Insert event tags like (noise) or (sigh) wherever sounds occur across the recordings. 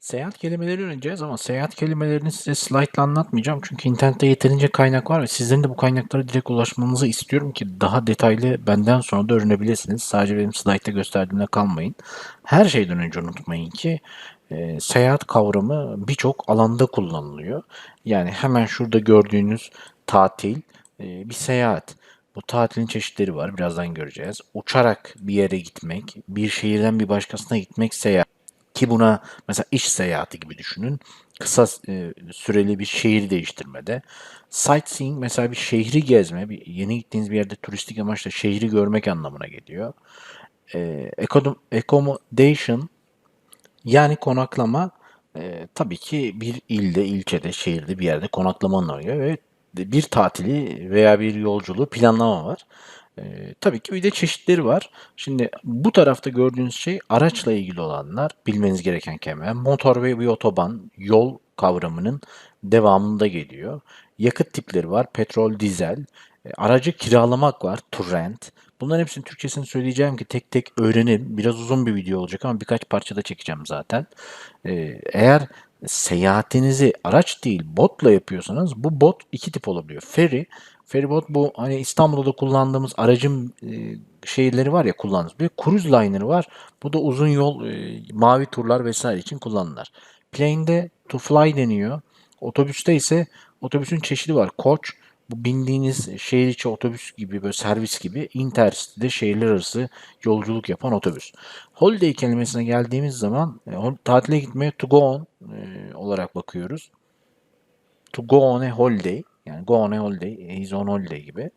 Seyahat kelimeleri öğreneceğiz ama seyahat kelimelerini size slaytla anlatmayacağım. Çünkü internette yeterince kaynak var ve sizlerin de bu kaynaklara direkt ulaşmanızı istiyorum ki daha detaylı benden sonra da öğrenebilirsiniz. Sadece benim slaytta gösterdiğimde kalmayın. Her şeyden önce unutmayın ki e, seyahat kavramı birçok alanda kullanılıyor. Yani hemen şurada gördüğünüz tatil e, bir seyahat. Bu tatilin çeşitleri var. Birazdan göreceğiz. Uçarak bir yere gitmek, bir şehirden bir başkasına gitmek seyahat. Ki buna mesela iş seyahati gibi düşünün. Kısa e, süreli bir şehir değiştirmede. Sightseeing mesela bir şehri gezme, bir yeni gittiğiniz bir yerde turistik amaçla şehri görmek anlamına geliyor. E, accom- accommodation yani konaklama e, tabii ki bir ilde, ilçede, şehirde bir yerde konaklama anlamına geliyor ve bir tatili veya bir yolculuğu planlama var. Ee, tabii ki bir de çeşitleri var. Şimdi bu tarafta gördüğünüz şey araçla ilgili olanlar, bilmeniz gereken kelime. Motor ve bir otoban, yol kavramının devamında geliyor. Yakıt tipleri var, petrol, dizel. E, aracı kiralamak var, to rent. Bunların hepsinin Türkçesini söyleyeceğim ki tek tek öğrenin. Biraz uzun bir video olacak ama birkaç parçada çekeceğim zaten. Ee, eğer seyahatinizi araç değil botla yapıyorsanız bu bot iki tip olabiliyor. Ferry, feribot bu hani İstanbul'da kullandığımız aracın e, şeyleri var ya kullandığımız. Bir cruise liner var. Bu da uzun yol e, mavi turlar vesaire için kullanılır. Plane'de to fly deniyor. Otobüste ise otobüsün çeşidi var. Coach, bu bindiğiniz şehir içi otobüs gibi böyle servis gibi Intercity'de şehirler arası yolculuk yapan otobüs. Holiday kelimesine geldiğimiz zaman e, tatile gitmeye to go on e, olarak bakıyoruz. To go on a holiday yani go on a holiday, he's on holiday gibi.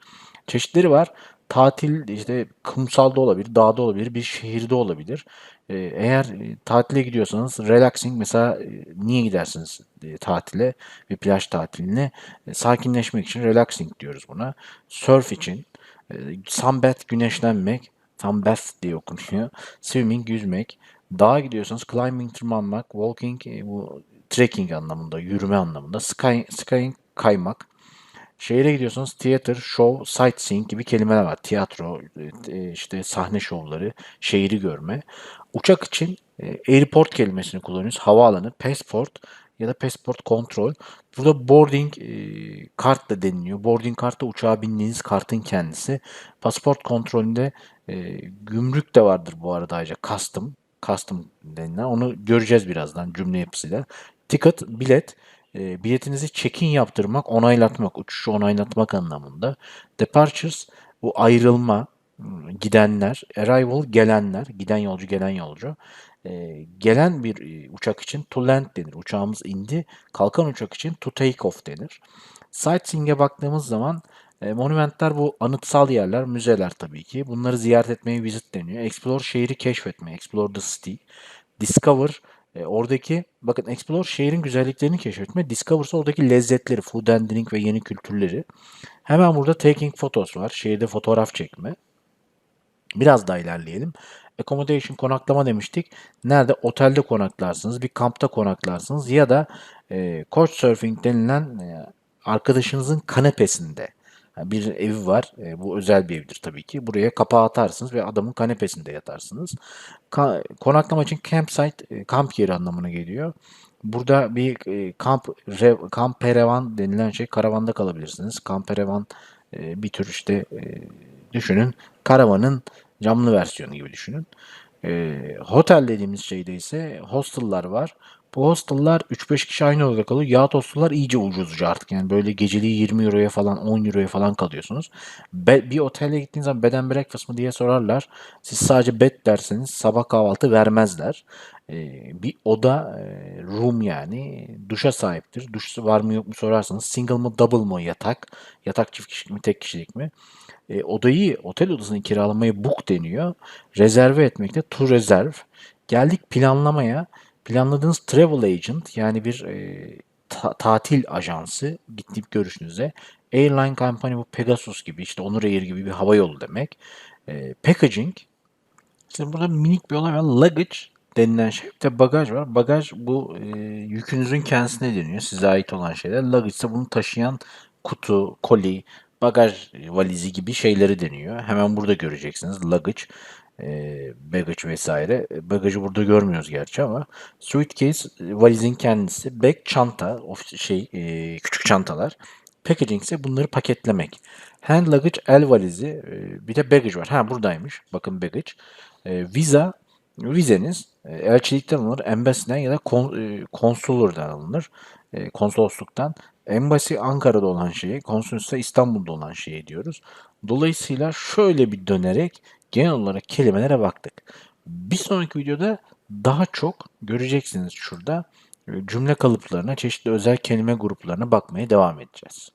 Çeşitleri var. Tatil işte kumsalda olabilir, dağda olabilir, bir şehirde olabilir. Ee, eğer e, tatile gidiyorsanız relaxing mesela e, niye gidersiniz e, tatile bir plaj tatiline? Sakinleşmek için relaxing diyoruz buna. Surf için, sunbath güneşlenmek, sunbath diye okunuyor. (laughs) Swimming yüzmek. Dağa gidiyorsanız climbing tırmanmak, walking bu trekking anlamında, yürüme anlamında, sky, skying kaymak. Şehire gidiyorsanız theater, show, sightseeing gibi kelimeler var. Tiyatro, e, işte sahne şovları, şehri görme. Uçak için e, airport kelimesini kullanıyoruz. Havaalanı, passport ya da passport kontrol. Burada boarding e, kart da deniliyor. Boarding kart da uçağa bindiğiniz kartın kendisi. Pasaport kontrolünde gümrük de vardır bu arada ayrıca. Custom, custom denilen. Onu göreceğiz birazdan cümle yapısıyla. Ticket, bilet e, biletinizi check-in yaptırmak, onaylatmak, uçuşu onaylatmak anlamında. Departures bu ayrılma, gidenler, arrival gelenler, giden yolcu gelen yolcu. E, gelen bir e, uçak için to land denir. Uçağımız indi. Kalkan uçak için to take off denir. Sightseeing'e baktığımız zaman e, monumentler bu anıtsal yerler, müzeler tabii ki. Bunları ziyaret etmeye visit deniyor. Explore şehri keşfetme, explore the city. Discover e, oradaki bakın Explore şehrin güzelliklerini keşfetme. Discover ise oradaki lezzetleri, food and drink ve yeni kültürleri. Hemen burada taking photos var. Şehirde fotoğraf çekme. Biraz daha ilerleyelim. Accommodation konaklama demiştik. Nerede? Otelde konaklarsınız, bir kampta konaklarsınız ya da e, couchsurfing denilen e, arkadaşınızın kanepesinde bir evi var. E, bu özel bir evdir tabii ki. Buraya kapağı atarsınız ve adamın kanepesinde yatarsınız. Ka konaklama için campsite e, kamp yeri anlamına geliyor. Burada bir e, kamp rev, kamperevan denilen şey karavanda kalabilirsiniz. Kamperevan e, bir tür işte e, düşünün karavanın camlı versiyonu gibi düşünün. E, hotel dediğimiz şeyde ise hostel'lar var. Bu hostel'lar 3-5 kişi aynı odada kalıyor. Yahut hostel'lar iyice ucuzcu artık. Yani böyle geceliği 20 euroya falan 10 euroya falan kalıyorsunuz. Be, bir otele gittiğiniz zaman bed and breakfast mı diye sorarlar. Siz sadece bed derseniz sabah kahvaltı vermezler. Ee, bir oda e, room yani duşa sahiptir. Duş var mı yok mu sorarsanız single mı double mı yatak. Yatak çift kişilik mi tek kişilik mi? E, odayı otel odasını kiralamaya book deniyor. Rezerve etmekte to reserve. Geldik planlamaya. Planladığınız travel agent yani bir e, ta- tatil ajansı gidip görüşünüze. Airline company bu Pegasus gibi işte Onur Air gibi bir hava yolu demek. E, packaging işte burada minik bir olay var. Luggage denilen şey. Bir de bagaj var. Bagaj bu e, yükünüzün kendisine deniyor. Size ait olan şeyler. Luggage ise bunu taşıyan kutu, koli, bagaj valizi gibi şeyleri deniyor. Hemen burada göreceksiniz. Luggage, e, baggage vesaire. Bagajı burada görmüyoruz gerçi ama suitcase e, valizin kendisi. Bag çanta, of şey e, küçük çantalar. Packaging ise bunları paketlemek. Hand luggage el valizi. e, bir de baggage var. Ha buradaymış. Bakın baggage. E, visa vizeniz e, elçilikten alınır, embassy'den ya da e, konsolordan alınır. E, konsolosluktan. Embassy Ankara'da olan şeye, konsolosluğu ise İstanbul'da olan şeye diyoruz. Dolayısıyla şöyle bir dönerek genel olarak kelimelere baktık. Bir sonraki videoda daha çok göreceksiniz şurada cümle kalıplarına, çeşitli özel kelime gruplarına bakmaya devam edeceğiz.